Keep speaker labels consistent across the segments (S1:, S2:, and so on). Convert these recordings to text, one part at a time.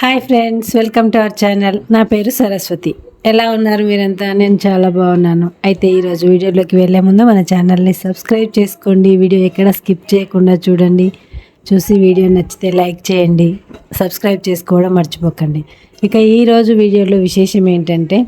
S1: Hi friends welcome to our channel. నా పేరు సరస్వతి. ఎలా ఉన్నారు మీరంతా? నేను చాలా బాగున్నాను. అయితే ఈరోజు వీడియోలోకి వెళ్ళే ముందు మన ఛానల్ని సబ్స్క్రైబ్ చేసుకోండి. వీడియో ఎక్కడ స్కిప్ చేయకుండా చూడండి. చూసి వీడియో నచ్చితే లైక్ చేయండి. సబ్స్క్రైబ్ చేసుకోవడం మర్చిపోకండి. ఇక ఈరోజు వీడియోలో విశేషం ఏంటంటే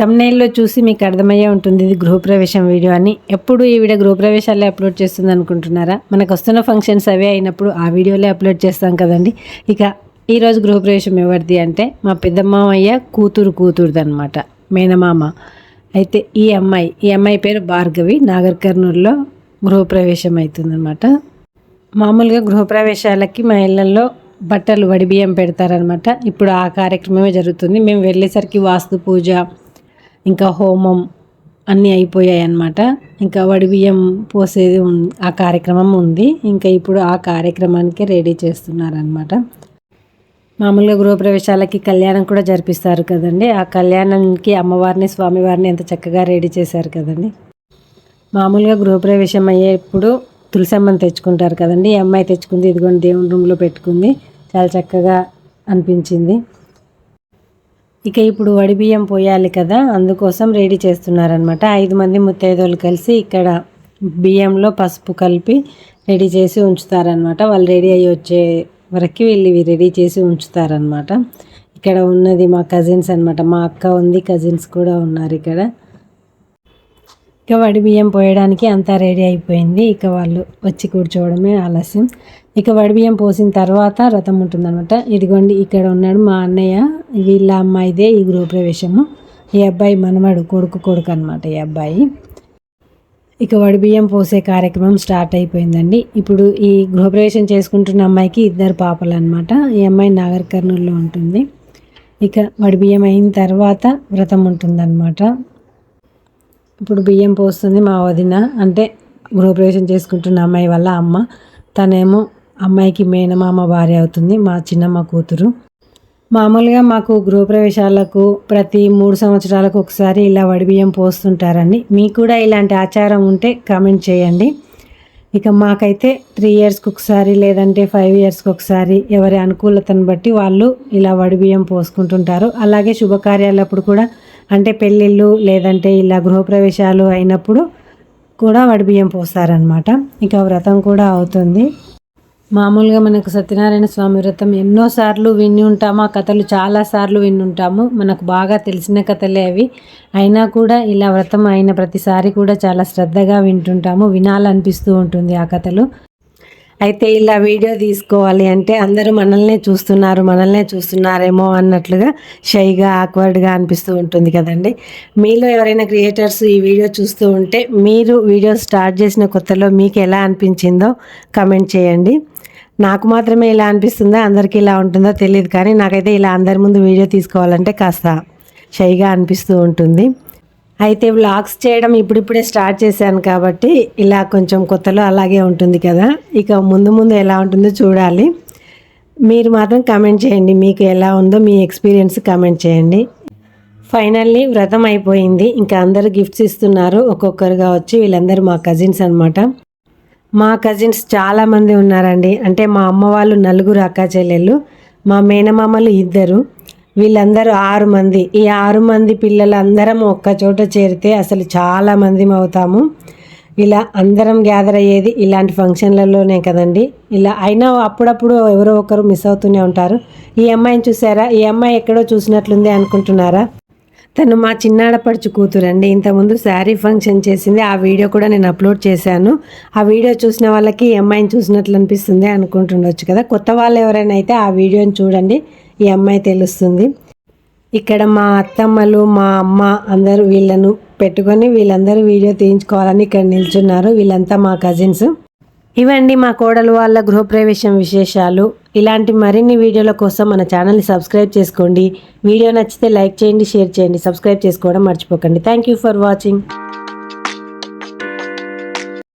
S1: తమ్నైల్లో చూసి మీకు అర్థమయ్యే ఉంటుంది ఇది గృహప్రవేశం వీడియో అని. ఎప్పుడు ఈ వీడియో గృహప్రవేశాలే అప్లోడ్ చేస్తుంది అనుకుంటున్నారా మనకు వస్తున్న ఫంక్షన్స్ అవే అయినప్పుడు ఆ వీడియోలే అప్లోడ్ చేస్తాం కదండి. ఇక ఈరోజు గృహప్రవేశం ఎవరిది అంటే మా పెద్దమామయ్య కూతురు కూతురుది అనమాట మేనమామ. అయితే ఈ అమ్మాయి ఈ అమ్మాయి పేరు భార్గవి నాగర్ కర్నూలులో గృహప్రవేశం అవుతుందన్నమాట మామూలుగా గృహప్రవేశాలకి మా ఇళ్ళల్లో బట్టలు వడి బియ్యం పెడతారనమాట ఇప్పుడు ఆ కార్యక్రమమే జరుగుతుంది. మేము వెళ్ళేసరికి వాస్తు పూజ ఇంకా హోమం అన్నీ అయిపోయాయి అన్నమాట ఇంకా వడి బియ్యం పోసేది ఆ కార్యక్రమం ఉంది. ఇంకా ఇప్పుడు ఆ కార్యక్రమానికి రెడీ చేస్తున్నారనమాట మామూలుగా గృహప్రవేశాలకి కళ్యాణం కూడా జరిపిస్తారు కదండి. ఆ కళ్యాణానికి అమ్మవారిని స్వామివారిని ఎంత చక్కగా రెడీ చేశారు కదండి. మామూలుగా గృహప్రవేశం అయ్యేప్పుడు తులసమ్మని తెచ్చుకుంటారు కదండి. ఈ అమ్మాయి తెచ్చుకుంది ఇదిగోండి దేవుని రూమ్లో పెట్టుకుంది. చాలా చక్కగా అనిపించింది. ఇక ఇప్పుడు వడి బియ్యం పోయాలి కదా అందుకోసం రెడీ చేస్తున్నారనమాట ఐదు మంది ముత్తైదోళ్ళు కలిసి ఇక్కడ బియ్యంలో పసుపు కలిపి రెడీ చేసి ఉంచుతారనమాట వాళ్ళు రెడీ అయ్యి వచ్చే వరకు వీళ్ళు ఇవి రెడీ చేసి ఉంచుతారనమాట ఇక్కడ ఉన్నది మా కజిన్స్ అన్నమాట. మా అక్క ఉంది కజిన్స్ కూడా ఉన్నారు ఇక్కడ. ఇక వడి బియ్యం పోయడానికి అంతా రెడీ అయిపోయింది. ఇక వాళ్ళు వచ్చి కూర్చోవడమే ఆలస్యం. ఇక వడి బియ్యం పోసిన తర్వాత రథం ఉంటుందన్నమాట. ఇదిగోండి ఇక్కడ ఉన్నాడు మా అన్నయ్య. వీళ్ళ అమ్మాయిదే ఈ గృహప్రవేశము. ఈ అబ్బాయి మనవాడు కొడుకు కొడుకు అనమాట ఈ అబ్బాయి. ఇక వడి బియ్యం పోసే కార్యక్రమం స్టార్ట్ అయిపోయిందండి. ఇప్పుడు ఈ గృహప్రవేశం చేసుకుంటున్న అమ్మాయికి ఇద్దరు పాపలు అనమాట ఈ అమ్మాయి నాగర్ కర్నూలులో ఉంటుంది. ఇక వడి బియ్యం అయిన తర్వాత వ్రతం ఉంటుందన్నమాట. ఇప్పుడు బియ్యం పోస్తుంది మా వదిన. అంటే గృహప్రవేశం చేసుకుంటున్న అమ్మాయి వల్ల అమ్మ. తనేమో అమ్మాయికి మేనమామ భార్య అవుతుంది. మా చిన్నమ్మ కూతురు. మామూలుగా మాకు గృహప్రవేశాలకు ప్రతి మూడు సంవత్సరాలకు ఒకసారి ఇలా వడిబియ్యం పోస్తుంటారండి. మీకు కూడా ఇలాంటి ఆచారం ఉంటే కామెంట్ చేయండి. ఇక మాకైతే త్రీ ఇయర్స్కి ఒకసారి లేదంటే ఫైవ్ ఇయర్స్కి ఒకసారి ఎవరి అనుకూలతను బట్టి వాళ్ళు ఇలా వడిబియ్యం పోసుకుంటుంటారు. అలాగే శుభకార్యాలప్పుడు కూడా అంటే పెళ్ళిళ్ళు లేదంటే ఇలా గృహప్రవేశాలు అయినప్పుడు కూడా వడిబియ్యం పోస్తారనమాట ఇక వ్రతం కూడా అవుతుంది. మామూలుగా మనకు సత్యనారాయణ స్వామి వ్రతం ఎన్నోసార్లు విని ఉంటాము ఆ కథలు చాలాసార్లు విని ఉంటాము మనకు బాగా తెలిసిన కథలే అవి. అయినా కూడా ఇలా వ్రతం అయిన ప్రతిసారి కూడా చాలా శ్రద్ధగా వింటుంటాము వినాలనిపిస్తూ ఉంటుంది ఆ కథలు. అయితే ఇలా వీడియో తీసుకోవాలి అంటే అందరూ మనల్నే చూస్తున్నారు మనల్నే చూస్తున్నారేమో అన్నట్లుగా షైగా ఆక్వర్డ్గా అనిపిస్తూ ఉంటుంది కదండి. మీలో ఎవరైనా క్రియేటర్స్ ఈ వీడియో చూస్తూ ఉంటే మీరు వీడియో స్టార్ట్ చేసిన కొత్తలో మీకు ఎలా అనిపించిందో కమెంట్ చేయండి. నాకు మాత్రమే ఇలా అనిపిస్తుందా? అందరికీ ఇలా ఉంటుందో? తెలియదు కానీ నాకైతే ఇలా అందరి ముందు వీడియో తీసుకోవాలంటే కాస్త షైగా అనిపిస్తూ ఉంటుంది. అయితే వ్లాగ్స్ చేయడం ఇప్పుడిప్పుడే స్టార్ట్ చేశాను కాబట్టి ఇలా కొంచెం కొత్తలో అలాగే ఉంటుంది కదా. ఇక ముందు ముందు ఎలా ఉంటుందో చూడాలి. మీరు మాత్రం కమెంట్ చేయండి. మీకు ఎలా ఉందో మీ ఎక్స్పీరియన్స్ కమెంట్ చేయండి. ఫైనల్లీ వ్రతం అయిపోయింది. ఇంకా అందరూ గిఫ్ట్స్ ఇస్తున్నారు. ఒక్కొక్కరుగా వచ్చి వీళ్ళందరూ మా కజిన్స్ అన్నమాట. మా కజిన్స్ చాలామంది ఉన్నారండి. అంటే మా అమ్మ వాళ్ళు నలుగురు అక్క చెల్లెళ్ళు మా మేనమామలు ఇద్దరు. వీళ్ళందరూ ఆరు మంది. ఈ ఆరు మంది పిల్లలందరం ఒక్క చోట చేరితే అసలు చాలా మంది అవుతాము. ఇలా అందరం గ్యాదర్ అయ్యేది ఇలాంటి ఫంక్షన్లలోనే కదండి. ఇలా అయినా అప్పుడప్పుడు ఎవరో ఒకరు మిస్ అవుతూనే ఉంటారు. ఈ అమ్మాయిని చూసారా? ఈ అమ్మాయి ఎక్కడో చూసినట్లుంది అనుకుంటున్నారా? తను మా చిన్నాడపడుచు కూతురండి ఇంతకుముందు శారీ ఫంక్షన్ చేసింది. ఆ వీడియో కూడా నేను అప్లోడ్ చేశాను. ఆ వీడియో చూసిన వాళ్ళకి ఈ అమ్మాయిని చూసినట్లు అనిపిస్తుంది అనుకుంటుండొచ్చు కదా. కొత్త వాళ్ళు ఎవరైనా అయితే ఆ వీడియోని చూడండి. ఈ అమ్మాయి తెలుస్తుంది. ఇక్కడ మా అత్తమ్మలు మా అమ్మ అందరూ వీళ్ళను పెట్టుకొని వీళ్ళందరూ వీడియో తీయించుకోవాలని ఇక్కడ నిల్చున్నారు. వీళ్ళంతా మా కజిన్స్ ఇవండి మా కోడలు వాళ్ళ గృహప్రవేశం విశేషాలు. ఇలాంటి మరిన్ని వీడియోల కోసం మన ఛానల్ని సబ్స్క్రైబ్ చేసుకోండి. వీడియో నచ్చితే లైక్ చేయండి షేర్ చేయండి సబ్స్క్రైబ్ చేసుకోవడం మర్చిపోకండి. Thank you for watching